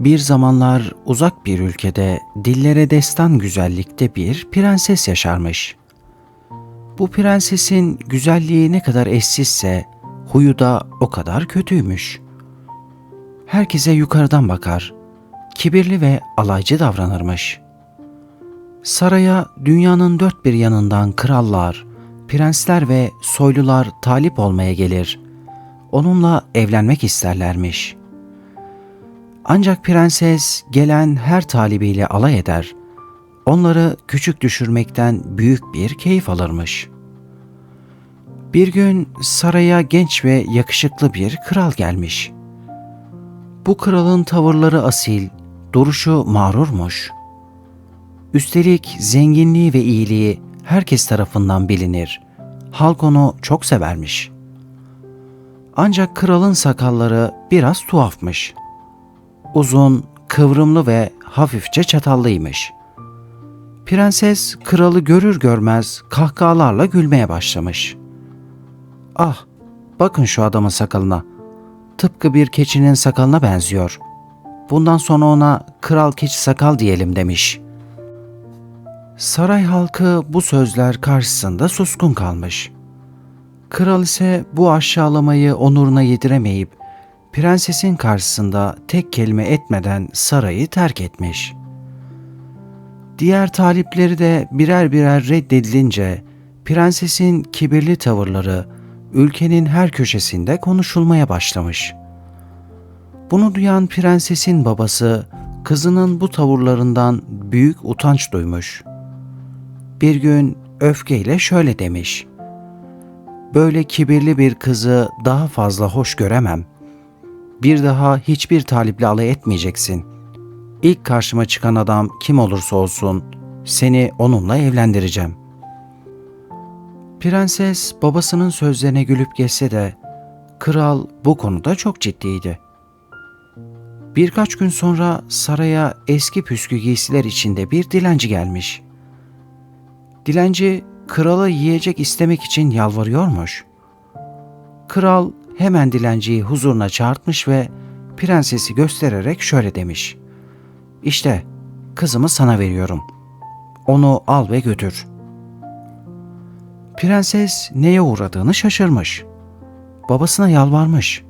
Bir zamanlar uzak bir ülkede dillere destan güzellikte bir prenses yaşarmış. Bu prensesin güzelliği ne kadar eşsizse huyu da o kadar kötüymüş. Herkese yukarıdan bakar, kibirli ve alaycı davranırmış. Saraya dünyanın dört bir yanından krallar, prensler ve soylular talip olmaya gelir. Onunla evlenmek isterlermiş.'' Ancak prenses gelen her talibiyle alay eder. Onları küçük düşürmekten büyük bir keyif alırmış. Bir gün saraya genç ve yakışıklı bir kral gelmiş. Bu kralın tavırları asil, duruşu mağrurmuş. Üstelik zenginliği ve iyiliği herkes tarafından bilinir. Halk onu çok severmiş. Ancak kralın sakalları biraz tuhafmış.'' Uzun, kıvrımlı ve hafifçe çatallıymış. Prenses kralı görür görmez kahkahalarla gülmeye başlamış. Ah, bakın şu adamın sakalına. Tıpkı bir keçinin sakalına benziyor. Bundan sonra ona kral keçi sakal diyelim demiş. Saray halkı bu sözler karşısında suskun kalmış. Kral ise bu aşağılamayı onuruna yediremeyip prensesin karşısında tek kelime etmeden sarayı terk etmiş. Diğer talipleri de birer birer reddedilince prensesin kibirli tavırları ülkenin her köşesinde konuşulmaya başlamış. Bunu duyan prensesin babası kızının bu tavırlarından büyük utanç duymuş. Bir gün öfkeyle şöyle demiş: Böyle kibirli bir kızı daha fazla hoş göremem.'' Bir daha hiçbir taliple alay etmeyeceksin. İlk karşıma çıkan adam kim olursa olsun seni onunla evlendireceğim. Prenses babasının sözlerine gülüp geçse de kral bu konuda çok ciddiydi. Birkaç gün sonra saraya eski püskü giysiler içinde bir dilenci gelmiş. Dilenci krala yiyecek istemek için yalvarıyormuş. Kral hemen dilenciyi huzuruna çağırtmış ve prensesi göstererek şöyle demiş. İşte kızımı sana veriyorum. Onu al ve götür. Prenses neye uğradığını şaşırmış. Babasına yalvarmış.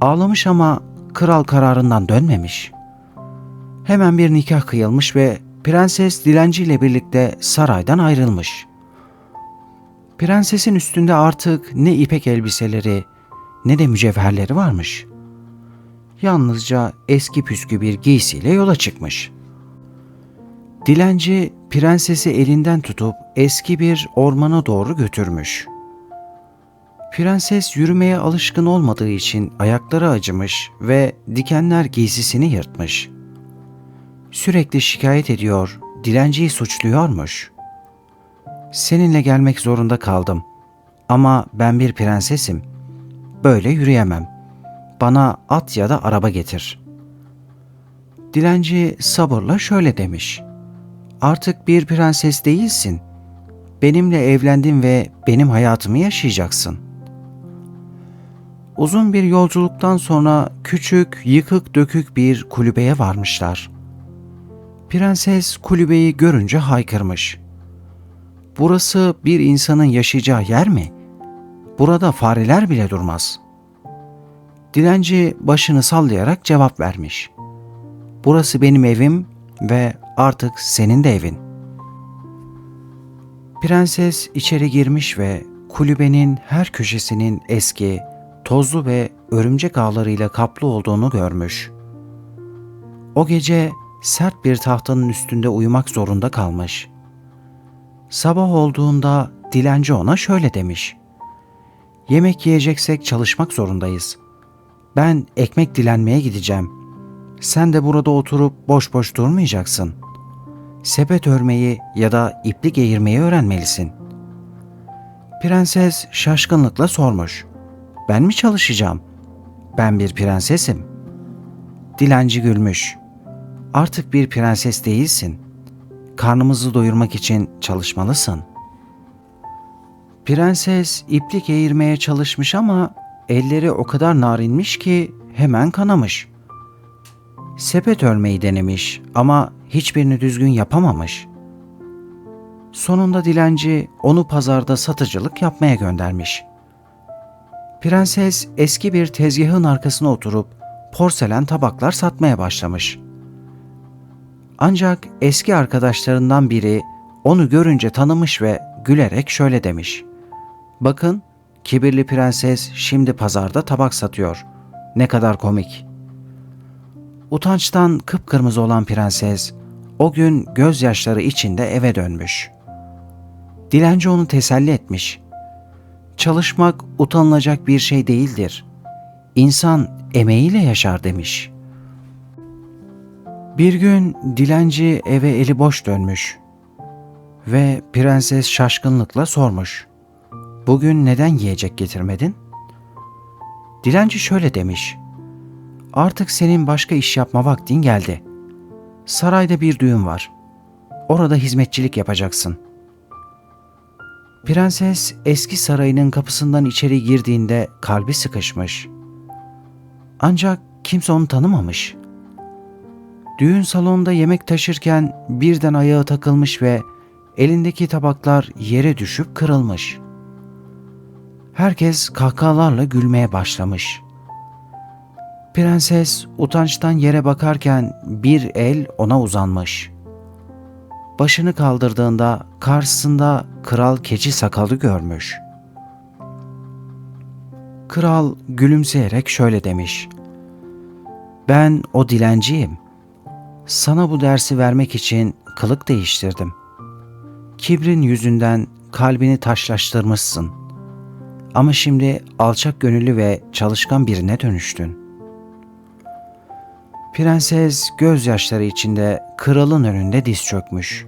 Ağlamış ama kral kararından dönmemiş. Hemen bir nikah kıyılmış ve prenses dilenciyle birlikte saraydan ayrılmış. Prensesin üstünde artık ne ipek elbiseleri ne de mücevherleri varmış. Yalnızca eski püskü bir giysiyle yola çıkmış. Dilenci prensesi elinden tutup eski bir ormana doğru götürmüş. Prenses yürümeye alışkın olmadığı için ayakları acımış ve dikenler giysisini yırtmış. Sürekli şikayet ediyor, dilenciyi suçluyormuş. Seninle gelmek zorunda kaldım ama ben bir prensesim. Böyle yürüyemem. Bana at ya da araba getir. Dilenci sabırla şöyle demiş. Artık bir prenses değilsin. Benimle evlendin ve benim hayatımı yaşayacaksın. Uzun bir yolculuktan sonra küçük, yıkık dökük bir kulübeye varmışlar. Prenses kulübeyi görünce haykırmış. Burası bir insanın yaşayacağı yer mi?'' Burada fareler bile durmaz. Dilenci başını sallayarak cevap vermiş. Burası benim evim ve artık senin de evin. Prenses içeri girmiş ve kulübenin her köşesinin eski, tozlu ve örümcek ağlarıyla kaplı olduğunu görmüş. O gece sert bir tahtanın üstünde uyumak zorunda kalmış. Sabah olduğunda dilenci ona şöyle demiş. Yemek yiyeceksek çalışmak zorundayız. Ben ekmek dilenmeye gideceğim. Sen de burada oturup boş boş durmayacaksın. Sepet örmeyi ya da iplik eğirmeyi öğrenmelisin. Prenses şaşkınlıkla sormuş. Ben mi çalışacağım? Ben bir prensesim. Dilenci gülmüş. Artık bir prenses değilsin. Karnımızı doyurmak için çalışmalısın.'' Prenses iplik eğirmeye çalışmış ama elleri o kadar narinmiş ki hemen kanamış. Sepet örmeyi denemiş ama hiçbirini düzgün yapamamış. Sonunda dilenci onu pazarda satıcılık yapmaya göndermiş. Prenses eski bir tezgahın arkasına oturup porselen tabaklar satmaya başlamış. Ancak eski arkadaşlarından biri onu görünce tanımış ve gülerek şöyle demiş. Bakın, kibirli prenses şimdi pazarda tabak satıyor. Ne kadar komik. Utançtan kıpkırmızı olan prenses o gün gözyaşları içinde eve dönmüş. Dilenci onu teselli etmiş. Çalışmak utanılacak bir şey değildir. İnsan emeğiyle yaşar demiş. Bir gün dilenci eve eli boş dönmüş ve prenses şaşkınlıkla sormuş. Bugün neden yiyecek getirmedin? Dilenci şöyle demiş. Artık senin başka iş yapma vaktin geldi. Sarayda bir düğün var. Orada hizmetçilik yapacaksın. Prenses eski sarayının kapısından içeri girdiğinde kalbi sıkışmış. Ancak kimse onu tanımamış. Düğün salonunda yemek taşırken birden ayağı takılmış ve elindeki tabaklar yere düşüp kırılmış. Herkes kahkahalarla gülmeye başlamış. Prenses utançtan yere bakarken bir el ona uzanmış. Başını kaldırdığında karşısında kral keçi sakalı görmüş. Kral gülümseyerek şöyle demiş. Ben o dilenciyim. Sana bu dersi vermek için kılık değiştirdim. Kibrin yüzünden kalbini taşlaştırmışsın. Ama şimdi alçak gönüllü ve çalışkan birine dönüştün. Prenses gözyaşları içinde kralın önünde diz çökmüş.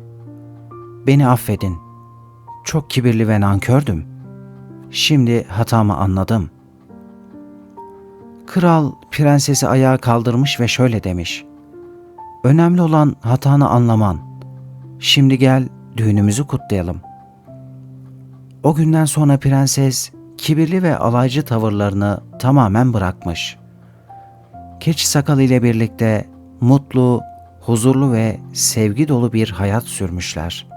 Beni affedin. Çok kibirli ve nankördüm. Şimdi hatamı anladım. Kral prensesi ayağa kaldırmış ve şöyle demiş. Önemli olan hatanı anlaman. Şimdi gel düğünümüzü kutlayalım. O günden sonra prenses kibirli ve alaycı tavırlarını tamamen bırakmış. Keçi sakal ile birlikte mutlu, huzurlu ve sevgi dolu bir hayat sürmüşler.''